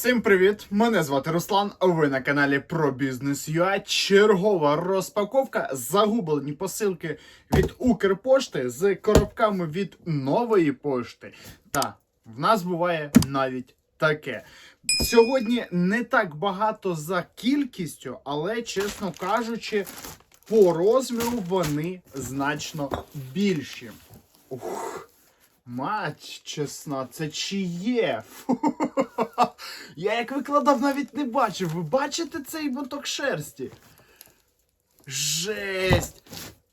Всім привіт! Мене звати Руслан. Ви на каналі про бізнес. Чергова розпаковка. Загублені посилки від Укрпошти з коробками від нової пошти. Та в нас буває навіть таке. Сьогодні не так багато за кількістю, але, чесно кажучи, по розміру вони значно більші. Ух. Мать чесна, це чиє? Фу. Я як викладав, навіть не бачив. Ви бачите цей моток шерсті? Жесть!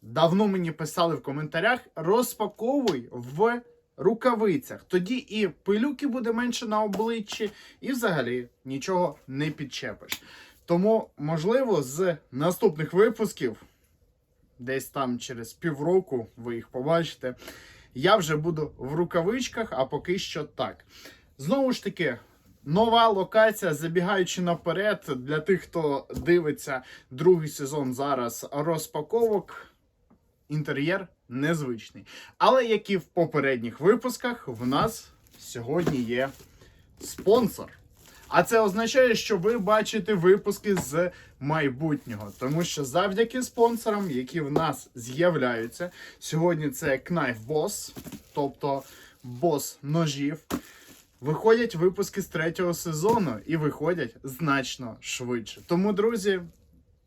Давно мені писали в коментарях: розпаковуй в рукавицях. Тоді і пилюки буде менше на обличчі, і взагалі нічого не підчепиш. Тому, можливо, з наступних випусків, десь там через півроку, ви їх побачите. Я вже буду в рукавичках, а поки що так. Знову ж таки, нова локація, забігаючи наперед, для тих, хто дивиться другий сезон зараз розпаковок. Інтер'єр незвичний. Але як і в попередніх випусках, в нас сьогодні є спонсор. А це означає, що ви бачите випуски з майбутнього. Тому що завдяки спонсорам, які в нас з'являються, сьогодні це Knife Boss, тобто бос ножів. Виходять випуски з третього сезону і виходять значно швидше. Тому, друзі,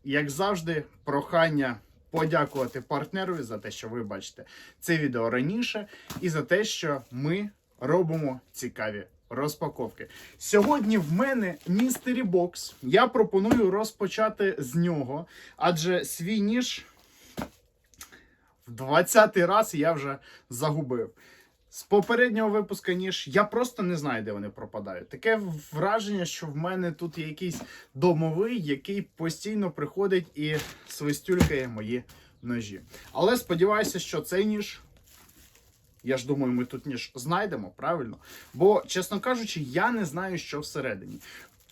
як завжди, прохання подякувати партнерові за те, що ви бачите це відео раніше, і за те, що ми робимо цікаві розпаковки. Сьогодні в мене містері бокс. Я пропоную розпочати з нього, адже свій ніж в 20-й раз я вже загубив. З попереднього випуска ніж я просто не знаю, де вони пропадають. Таке враження, що в мене тут є якийсь домовий, який постійно приходить і свистюлькає мої ножі. Але сподіваюся, що цей ніж. Я ж думаю, ми тут ніж знайдемо, правильно? Бо, чесно кажучи, я не знаю, що всередині.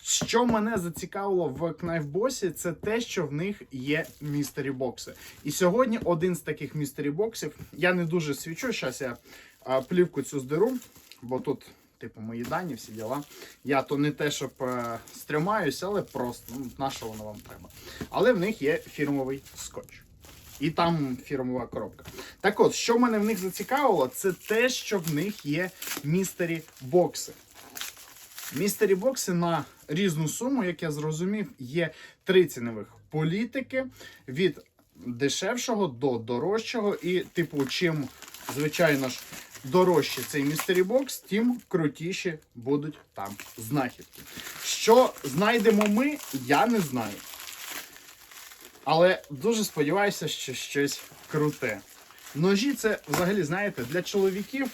Що мене зацікавило в кнайфбосі, це те, що в них є містері бокси. І сьогодні один з таких містері боксів. Я не дуже свічу. Зараз я а, плівку цю здеру, бо тут, типу, мої дані, всі діла. Я то не те, щоб е, стримаюся, але просто ну, на що воно вам треба. Але в них є фірмовий скотч. І там фірмова коробка. Так от, що мене в них зацікавило, це те, що в них є містері бокси. Містері бокси на різну суму, як я зрозумів, є три цінових політики від дешевшого до дорожчого. І, типу, чим, звичайно ж, дорожче цей містері бокс, тим крутіші будуть там знахідки. Що знайдемо ми, я не знаю. Але дуже сподіваюся, що щось круте. Ножі це взагалі, знаєте, для чоловіків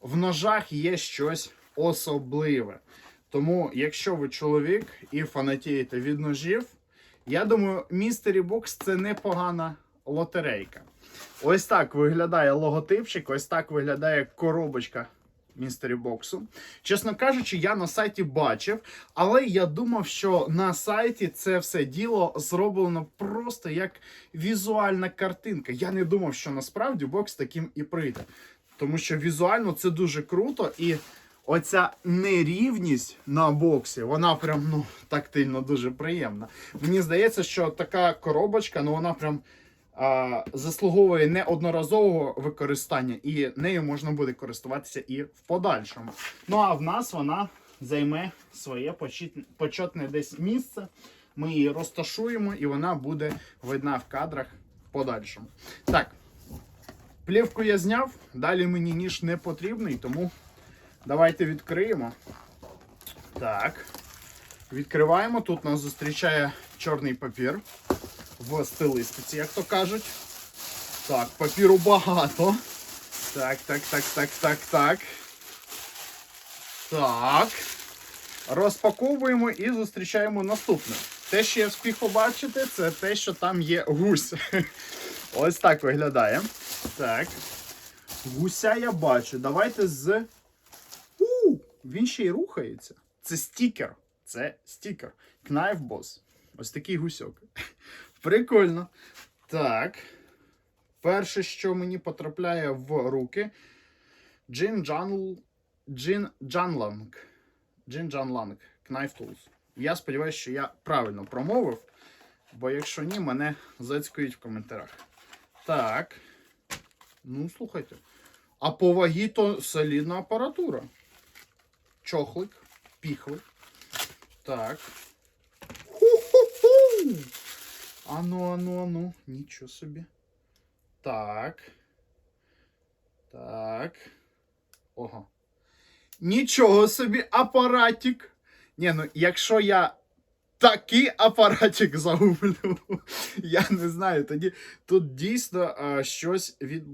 в ножах є щось особливе. Тому, якщо ви чоловік і фанатієте від ножів, я думаю, Mystery Box це непогана лотерейка. Ось так виглядає логотипчик, ось так виглядає коробочка містері боксу. Чесно кажучи, я на сайті бачив, але я думав, що на сайті це все діло зроблено просто як візуальна картинка. Я не думав, що насправді бокс таким і прийде. Тому що візуально це дуже круто і. Оця нерівність на боксі, вона прям ну тактильно дуже приємна. Мені здається, що така коробочка, ну вона прям заслуговує неодноразового використання, і нею можна буде користуватися і в подальшому. Ну а в нас вона займе своє почет- почетне десь місце. Ми її розташуємо, і вона буде видна в кадрах в подальшому. Так, плівку я зняв, далі мені ніж не потрібний, тому давайте відкриємо. Так. Відкриваємо. Тут нас зустрічає чорний папір в стилистиці, як то кажуть. Так, папіру багато. Так, так, так, так, так, так. Так. Розпаковуємо і зустрічаємо наступне. Те, що я встиг побачити, це те, що там є гусь. Ось так виглядає. Так. Гуся я бачу. Давайте з. У, він ще й рухається. Це стікер. Це стікер. Knife Boss. Ось такий гусьок. Прикольно. Так. Перше, що мені потрапляє в руки. Джин Джанл. Джин Джанланг. Джинджан Ланг Knife Tools. Я сподіваюся, що я правильно промовив, бо якщо ні, мене зацькують в коментарях. Так. Ну, слухайте. А по вагі то солідна апаратура. Чохлик, піхлик. Так. Ху-ху-ху! Ану, ану, ану. Нічого собі. Так. Так. Ого. Нічого собі, апаратик. Ні, ну якщо я такий апаратик загублю, я не знаю, тоді тут дійсно а, щось від...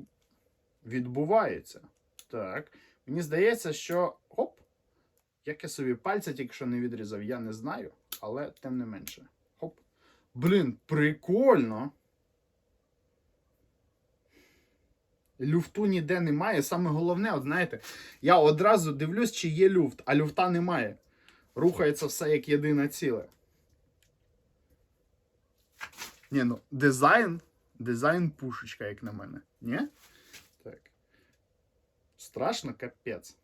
відбувається. Так. Мені здається, що. Оп! Як я собі пальця тільки що не відрізав, я не знаю, але тим не менше. Блін, прикольно. Люфту ніде немає. Саме головне, от знаєте, я одразу дивлюсь, чи є люфт, а люфта немає. Рухається все як єдине ціле. Ні, ну, дизайн. Дизайн пушечка, як на мене. Ні? Так. Страшно, капець.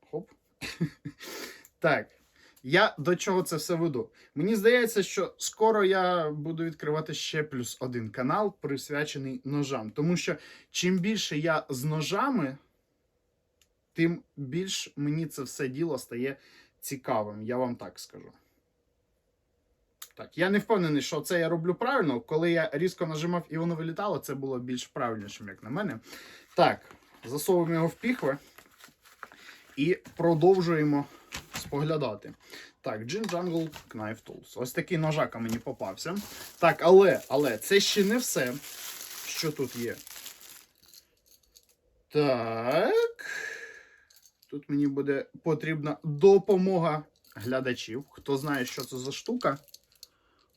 Хоп. так. Я до чого це все веду? Мені здається, що скоро я буду відкривати ще плюс один канал, присвячений ножам. Тому що чим більше я з ножами, тим більш мені це все діло стає цікавим, я вам так скажу. Так, я не впевнений, що це я роблю правильно. Коли я різко нажимав і воно вилітало, це було більш правильнішим, як на мене. Так, засовуємо його в піхви і продовжуємо споглядати. Так, Gin Jungle Knife Tools. Ось такий ножака мені попався. Так, але, але це ще не все, що тут є. Так. Тут мені буде потрібна допомога глядачів. Хто знає, що це за штука,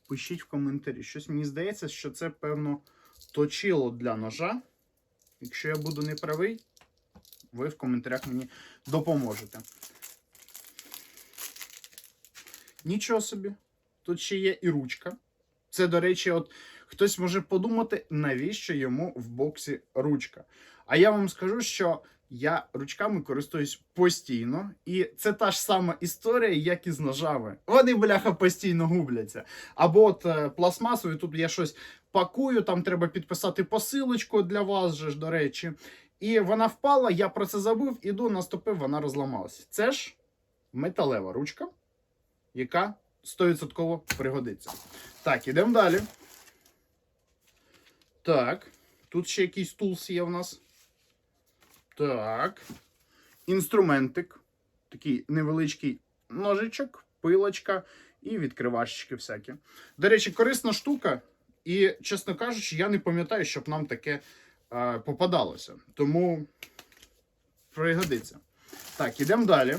пишіть в коментарі. Щось мені здається, що це, певно, точило для ножа. Якщо я буду неправий, ви в коментарях мені допоможете. Нічого собі. Тут ще є і ручка. Це, до речі, от хтось може подумати, навіщо йому в боксі ручка. А я вам скажу, що я ручками користуюсь постійно, і це та ж сама історія, як і з ножами. Вони, бляха, постійно губляться. Або от е, пластмасові, тут я щось пакую, там треба підписати посилочку для вас, же ж, до речі. І вона впала, я про це забув, іду, наступив, вона розламалася. Це ж металева ручка, яка 100% пригодиться. Так, ідемо далі. Так, тут ще якийсь тулс є в нас. Так. Інструментик. Такий невеличкий ножичок, пилочка і відкривашечки всякі. До речі, корисна штука. І, чесно кажучи, я не пам'ятаю, щоб нам таке е, попадалося. Тому пригодиться. Так, ідемо далі.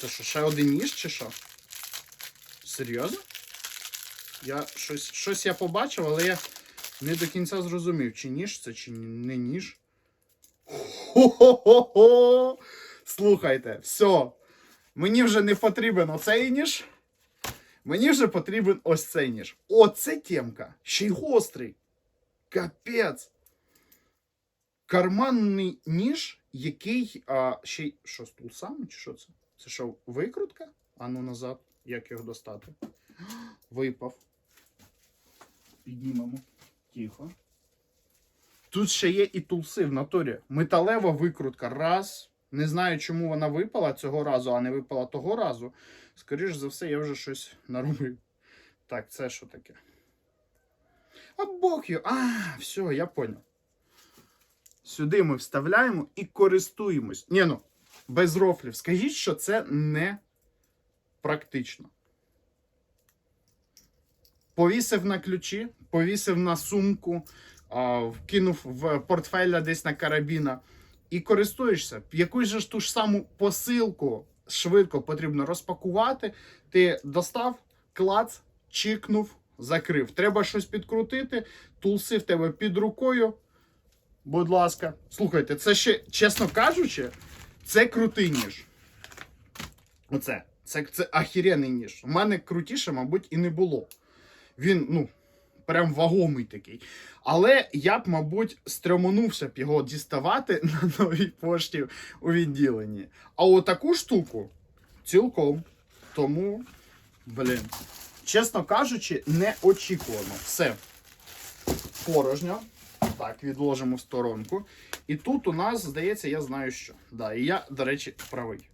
Це що, ще один ніж чи що? Серйозно? Я щось, щось я побачив, але я не до кінця зрозумів, чи ніж це, чи не ніж. Хо-хо-хо-хо! Слухайте, все. Мені вже не потрібен оцей ніж. Мені вже потрібен ось цей ніж. Оце темка. Ще й гострий. Капець. Карманний ніж, який. А, ще й. Що з тулсами, чи що це? Це що, викрутка? Ану назад. Як його достати? Випав. Піднімемо. Тихо. Тут ще є і тулси в натурі. Металева викрутка. Раз. Не знаю, чому вона випала цього разу, а не випала того разу. Скоріше за все, я вже щось наробив. Так, це що таке? А бог його. А, все, я понял. Сюди ми вставляємо і користуємось. Ні, ну, без рофлів. Скажіть, що це не практично. Повісив на ключі, повісив на сумку, вкинув в портфеля десь на карабіна і користуєшся. Якусь ж ту ж саму посилку швидко потрібно розпакувати. Ти достав, клац, чікнув, закрив. Треба щось підкрутити, тулси в тебе під рукою. Будь ласка, слухайте, це ще, чесно кажучи, це крутий ніж. Оце. Це, це ахіренний ніж. У мене крутіше, мабуть, і не було. Він, ну, прям вагомий такий. Але я б, мабуть, стрьомонувся б його діставати на новій пошті у відділенні. А отаку штуку цілком. Тому, блін, чесно кажучи, неочікувано. Все. Порожньо. Так, відложимо в сторонку. І тут у нас, здається, я знаю що. Да, і я, до речі, правий.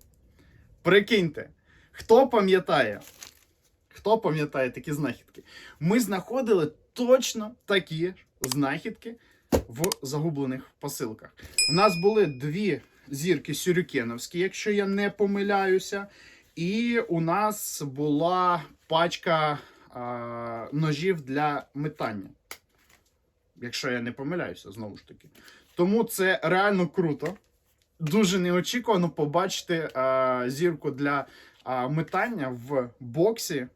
Прикиньте, хто пам'ятає? Хто пам'ятає такі знахідки? Ми знаходили точно такі знахідки в загублених посилках. У нас були дві зірки сюрікеновські, якщо я не помиляюся. І у нас була пачка а, ножів для метання. Якщо я не помиляюся, знову ж таки. Тому це реально круто. Дуже неочікувано побачити а, зірку для а, метання в боксі,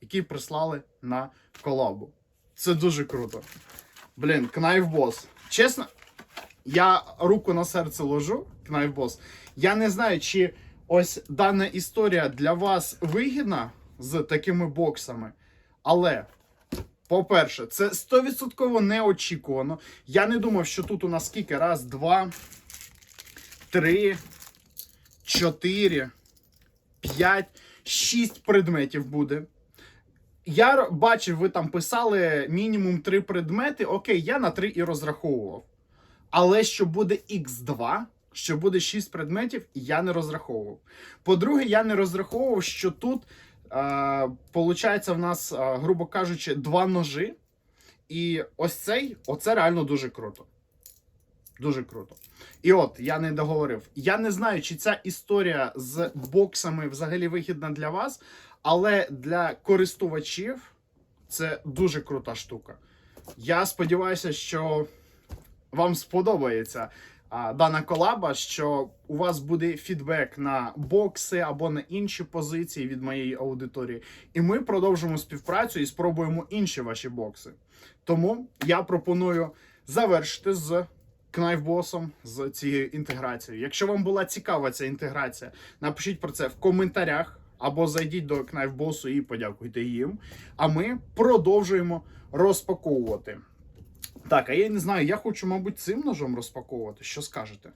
який прислали на колабу. Це дуже круто. Блін, Boss. Чесно, я руку на серце ложу, Boss. Я не знаю, чи ось дана історія для вас вигідна з такими боксами. Але, по-перше, це 100% неочікувано. Я не думав, що тут у нас скільки? Раз, два, три, чотири, п'ять, шість предметів буде. Я бачив, ви там писали мінімум три предмети. Окей, я на три і розраховував. Але що буде X2, що буде 6 предметів, я не розраховував. По-друге, я не розраховував, що тут, получається, в нас, е, грубо кажучи, два ножи. І ось цей, оце реально дуже круто. Дуже круто. І от, я не договорив. Я не знаю, чи ця історія з боксами взагалі вигідна для вас, але для користувачів це дуже крута штука. Я сподіваюся, що вам сподобається дана колаба, що у вас буде фідбек на бокси або на інші позиції від моєї аудиторії. І ми продовжимо співпрацю і спробуємо інші ваші бокси. Тому я пропоную завершити з Кнайфбосом з цією інтеграцією. Якщо вам була цікава ця інтеграція, напишіть про це в коментарях або зайдіть до Кнайфбосу і подякуйте їм. А ми продовжуємо розпаковувати. Так, а я не знаю, я хочу, мабуть, цим ножом розпаковувати. Що скажете?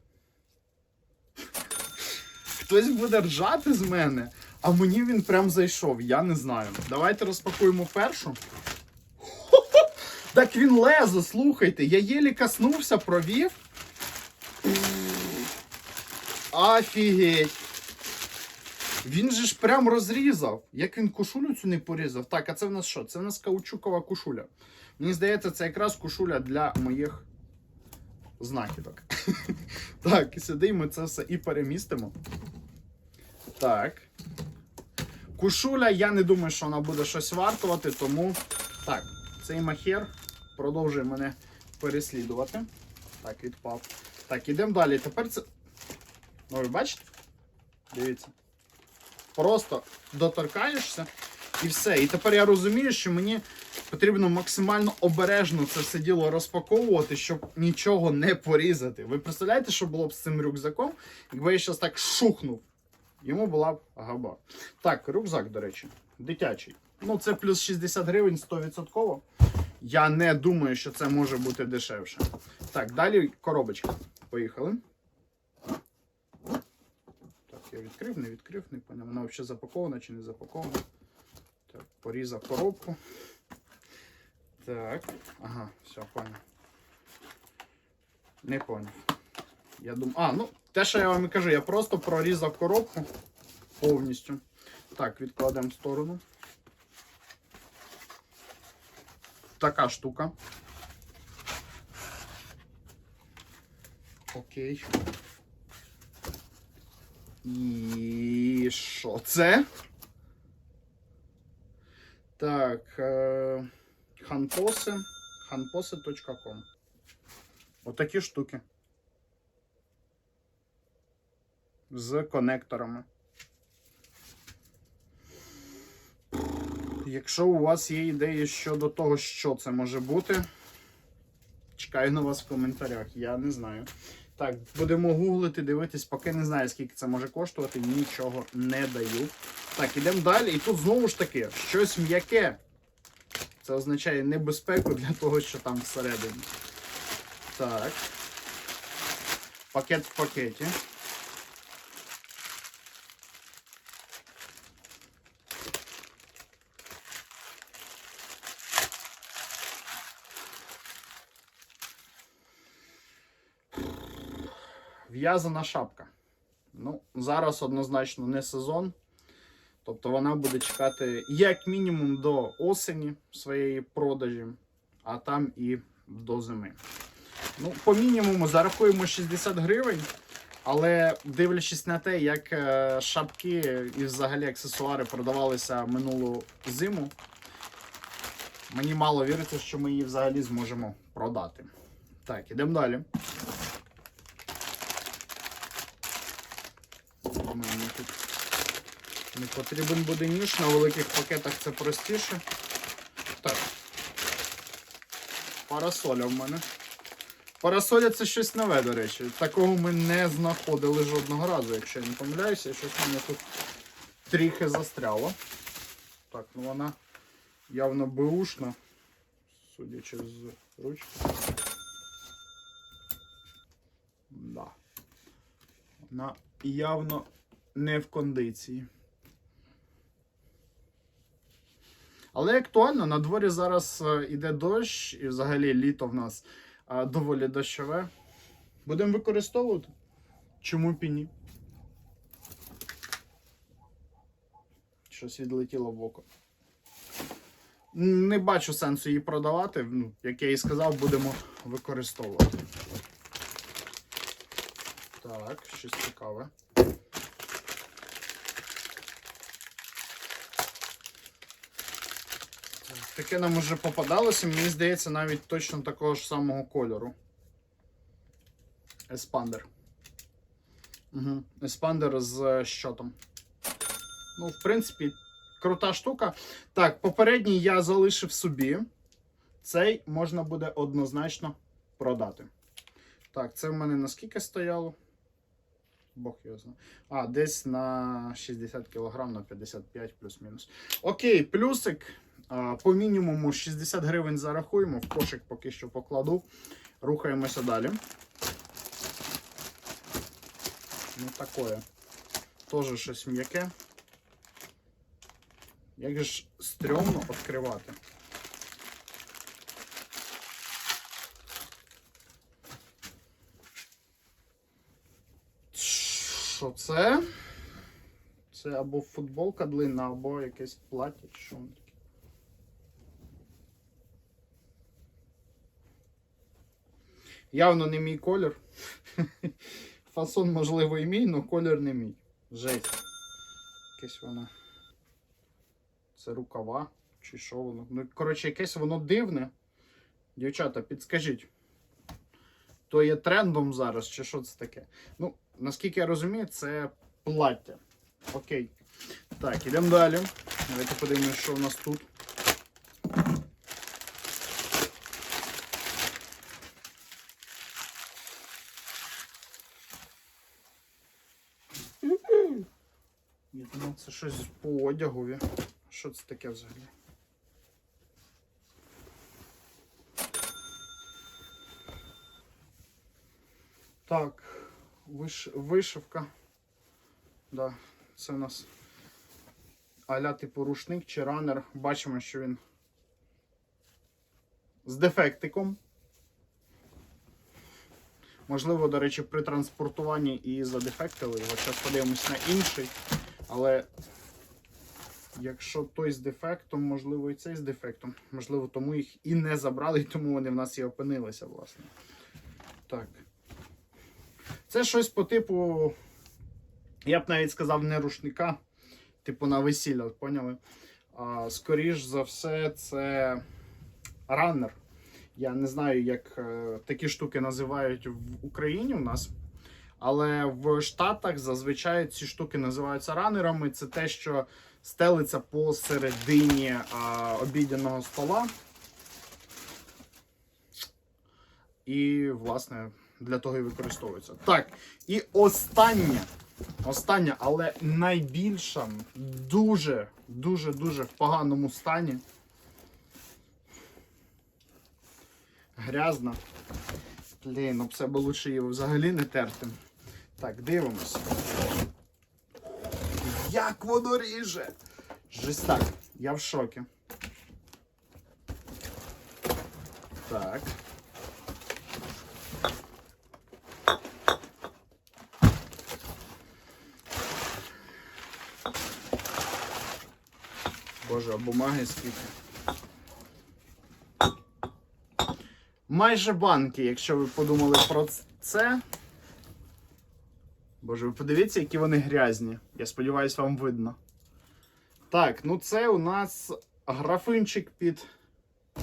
Хтось буде ржати з мене, а мені він прям зайшов. Я не знаю. Давайте розпакуємо першу. Так він лезо, слухайте. Я єлі коснувся, провів. Офігеть. Він же ж прям розрізав. Як він кушулю цю не порізав? Так, а це в нас що? Це в нас каучукова кушуля. Мені здається, це якраз кушуля для моїх знахідок. Так, і сюди ми це все і перемістимо. Так. Кушуля, я не думаю, що вона буде щось вартувати, тому. Так, цей махер продовжує мене переслідувати. Так, відпав. Так, ідемо далі. Тепер це. Ну, ви бачите? Дивіться. Просто доторкаєшся і все. І тепер я розумію, що мені потрібно максимально обережно це все діло розпаковувати, щоб нічого не порізати. Ви представляєте, що було б з цим рюкзаком, якби я зараз так шухнув? Йому була б габа. Так, рюкзак, до речі, дитячий. Ну, це плюс 60 гривень 100%. Я не думаю, що це може бути дешевше. Так, далі коробочка. Поїхали. Я відкрив, не відкрив, не поняв. Вона взагалі запакована чи не запакована. Так, порізав коробку. Так. Ага, все, поняв. Не поняв. Я думаю. А, ну, те, що я вам і кажу, я просто прорізав коробку повністю. Так, відкладемо в сторону. Така штука. Окей. І що це? Так. Е... Ханпоси. Ханпоси.com. Отакі штуки. З конекторами. Якщо у вас є ідеї щодо того, що це може бути, чекаю на вас в коментарях. Я не знаю. Так, будемо гуглити, дивитись, поки не знаю, скільки це може коштувати, нічого не даю. Так, ідемо далі. І тут знову ж таки щось м'яке. Це означає небезпеку для того, що там всередині. Так. Пакет в пакеті. В'язана шапка. Ну, зараз однозначно не сезон. Тобто вона буде чекати як мінімум до осені своєї продажі, а там і до зими. Ну, по мінімуму зарахуємо 60 гривень, але дивлячись на те, як е, шапки і взагалі аксесуари продавалися минулу зиму, мені мало віриться, що ми її взагалі зможемо продати. Так, ідемо далі. Мені тут не потрібен буде ніж, на великих пакетах це простіше. Так. Парасоля в мене. Парасоля це щось нове, до речі. Такого ми не знаходили жодного разу, якщо я не помиляюся, щось мене тут трохи застряло. Так, ну вона явно беушна, судячи з ручки. Да. Вона явно не в кондиції. Але актуально, на дворі зараз е, іде дощ, і взагалі літо в нас е, доволі дощове. Будемо використовувати. Чому б і ні? Щось відлетіло в око. Не бачу сенсу її продавати. Ну, як я і сказав, будемо використовувати. Так, щось цікаве. Таке нам уже попадалося, мені здається, навіть точно такого ж самого кольору. Еспандер. Угу. Еспандер з щотом. Ну, в принципі, крута штука. Так, попередній я залишив собі. Цей можна буде однозначно продати. Так, це в мене наскільки стояло? Бог його знає. А, десь на 60 кг на 55 плюс-мінус. Окей, плюсик. По мінімуму 60 гривень зарахуємо. В кошик поки що покладу. Рухаємося далі. Ну, такое. Тоже щось м'яке. Як же ж стрьомно відкривати. Що це? Це або футболка длинна, або якесь плаття, що воно таке. Явно не мій колір. Фасон, можливо, і мій, але колір не мій. Жесть. Якесь воно. Це рукава, чи що воно. Ну, коротше, якесь воно дивне. Дівчата, підскажіть. То є трендом зараз, чи що це таке? Ну, наскільки я розумію, це плаття. Окей. Так, ідемо далі. Давайте подивимося, що у нас тут. Я думав, це щось по одягові. Що це таке взагалі? Так, виш... вишивка. Да, це у нас аля типу рушник чи ранер. Бачимо, що він з дефектиком. Можливо, до речі, при транспортуванні і задефектили його. Зараз подивимось на інший. Але якщо той з дефектом, можливо, і цей з дефектом. Можливо, тому їх і не забрали, і тому вони в нас і опинилися, власне. Так. Це щось по типу, я б навіть сказав, не рушника, типу на весілля, поняли? А, скоріш за все, це раннер. Я не знаю, як е, такі штуки називають в Україні у нас. Але в Штатах зазвичай ці штуки називаються ранерами. Це те, що стелиться посередині а, обідяного стола. І, власне, для того і використовується. Так, і останнє, останнє, але найбільша, дуже, дуже, дуже в поганому стані. грязна. Блін, ну все би лучше її взагалі не терти. Так, дивимось. Як воно ріже! Жесть так, я в шокі. Так. Боже, а бумаги скільки. Майже банки, якщо ви подумали про це. Боже, ви подивіться, які вони грязні. Я сподіваюся, вам видно. Так, ну це у нас графинчик під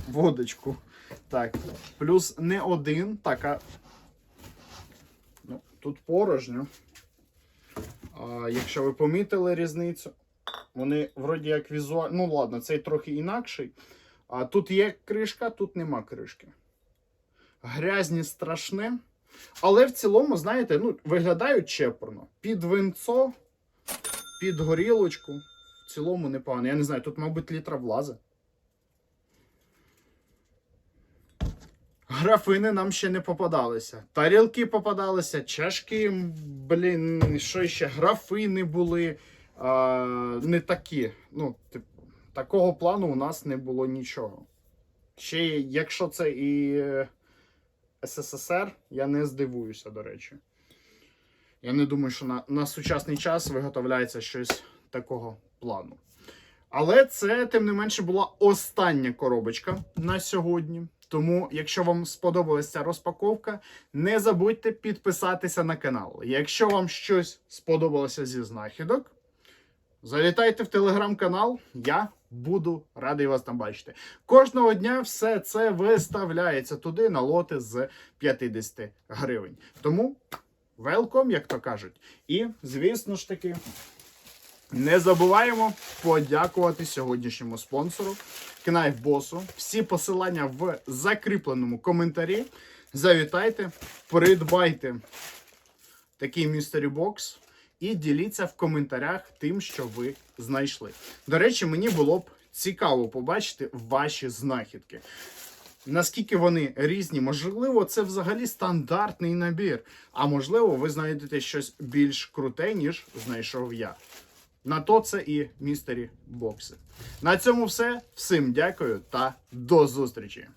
водочку. Так, плюс не один. Так, а. Ну, тут порожньо. А, якщо ви помітили різницю, вони вроді як візуально. Ну ладно, цей трохи інакший. А тут є кришка, тут нема кришки. Грязні страшне. Але в цілому, знаєте, ну, виглядають чепурно. Під винцо, під горілочку. В цілому непогано. Я не знаю, тут, мабуть, літра влазе. Графини нам ще не попадалися. Тарілки попадалися, чашки, блін, що ще, графини були. А, не такі. Ну, тип, такого плану у нас не було нічого. Ще якщо це і е, СССР, я не здивуюся, до речі. Я не думаю, що на, на сучасний час виготовляється щось такого плану. Але це, тим не менше, була остання коробочка на сьогодні. Тому, якщо вам сподобалася ця розпаковка, не забудьте підписатися на канал. Якщо вам щось сподобалося зі знахідок, залітайте в телеграм-канал. Я буду радий вас там бачити. Кожного дня все це виставляється туди на лоти з 50 гривень. Тому велком, як то кажуть. І, звісно ж таки, не забуваємо подякувати сьогоднішньому спонсору Boss. Всі посилання в закріпленому коментарі. Завітайте, придбайте такий Mystery Box і діліться в коментарях тим, що ви знайшли. До речі, мені було б цікаво побачити ваші знахідки. Наскільки вони різні, можливо, це взагалі стандартний набір. А можливо, ви знайдете щось більш круте, ніж знайшов я. На то це і містері бокси. На цьому все. Всім дякую та до зустрічі!